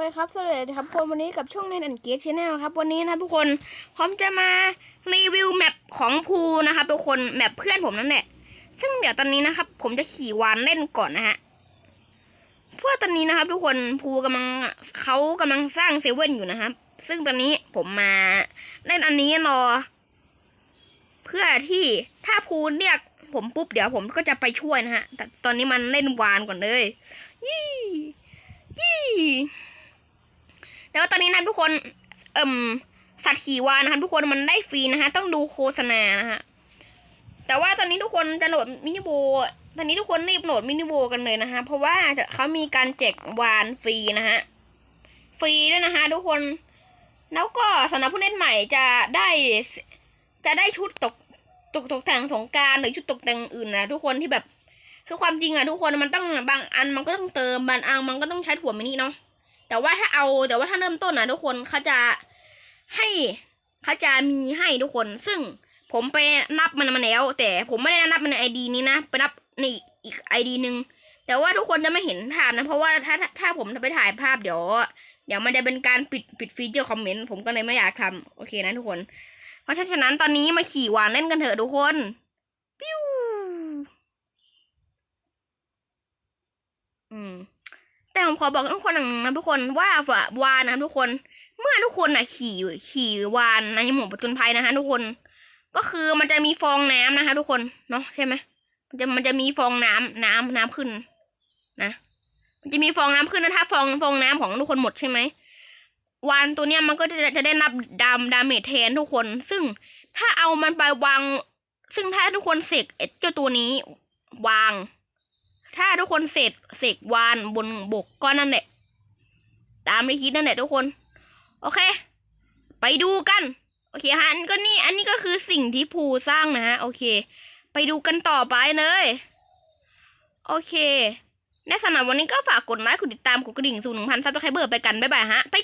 เคครับสวัสดีครับคนวันนี้กับช่องเนนแอนเกชแนลครับ วันนี้นะทุกคนพร้อมจะมารีวิวแมปของภูนะครับทุกคนแมปเพื่อนผมนั่นแหละ ซึ่งเดี๋ยวตอนนี้นะครับ ผมจะขี่วานเล่นก่อนนะฮะเพราะว่าตอนนี้นะครับ ทุกคนภูกำลังเขากำลังสร้างเซเว่นอยู่นะครับ ซึ่งตอนนี้ผมมาเล่นอันนี้รอ เพื่อที่ถ้าภูเรียกผมปุ๊บเดี๋ยวผมก็จะไปช่วยนะฮะแต่ตอนนี้มันเล่นวานก่อนเลยยี่แต่ว่าตอ นนี้นะทุกคน เอ่มสัตว์ขี่วานนะคะทุกคนมันได้ฟรีนะคะต้องดูโฆษณานะฮะแต่ว่าตอนนี้ทุกคนจะโหลดมินิโบตอนนี้ทุกคนรีบโหลดมินิโบกันเลยนะคะเพราะว่าจะเขามีการแจกวานฟรีนะฮะฟรีด้วยนะคะทุกคน แล้วก็สำหรับผู้เล่นใหม่จะได้จะได้ชุดตกตกตกแต่งสงการหรือชุดตกแต่งอื่นนะทุกคนที่แบบคือความจริงอะทุกคนมันต้องบางอันมันก็ต้องเติมบางอันมันก็ต้องใช้ถั่วมินิเนาะ แต่ว่าถ้าเอาแต่ว่าถ้าเริ่มต้นนะทุกคนเขาจะให้เขาจะมีให้ทุกคน ซึ่งผมไปนับมันมาแล้ว แต่ผมไม่ได้นับมันในไอดีนี้นะไปนับในอีกไอดีหนึ่งแต่ว่าทุกคนจะไม่เห็นภาพนะ เพราะว่าถ้าถ้าผมไปถ่ายภาพเดี๋ยว เดี๋ยวมันจะเป็นการปิดปิดฟีเจอร์คอมเมนต์ผมก็เลยไม่อยากทำโอเคนะทุกคน เพราะฉะนั้นตอนนี้มาขี่วานเล่นกันเถอะทุกคน ปิ้ว อืม แต่ ผมขอบอกทุกคนหนึ่งนะทุกคนว่าฝาวานนะทุกคน เมื่อทุกคนน่ะขี่ขี่วานในหมู่ปจนภัยนะคะทุกคน ก็คือมันจะมีฟองน้ำนะคะทุกคนเนาะใช่ไหมมันจะมันจะมีฟองน้ำน้ำน้ำขึ้น นะมันจะมีฟองน้ำขึ้นนะถ้าฟองฟองน้ำของทุกคนหมดใช่ไหมวานตัวเนี้ยมันก็จะจะได้นับดามดาเมจแทนทุกคน ซึ่งถ้าเอามันไปวาง ซึ่งถ้าทุกคนเสกไอ้เจ้าตัวนี้วาง ถ้าทุกคนเสกเสกวานบนบกก็นั่นแหละ ตามในคิดนั่นแหละทุกคน โอเค ไปดูกัน โอเคฮะอันก็นี่ อันนี้ก็คือสิ่งที่ภูสร้างนะฮะ โอเค ไปดูกันต่อไปเลย โอเค ในสำหรับวันนี้ก็ฝากกดไลค์กดติดตามกดกระดิ่งสู่หนึ่งพันซับสไครเบอร์ไปกัน บ๊ายบายฮะไป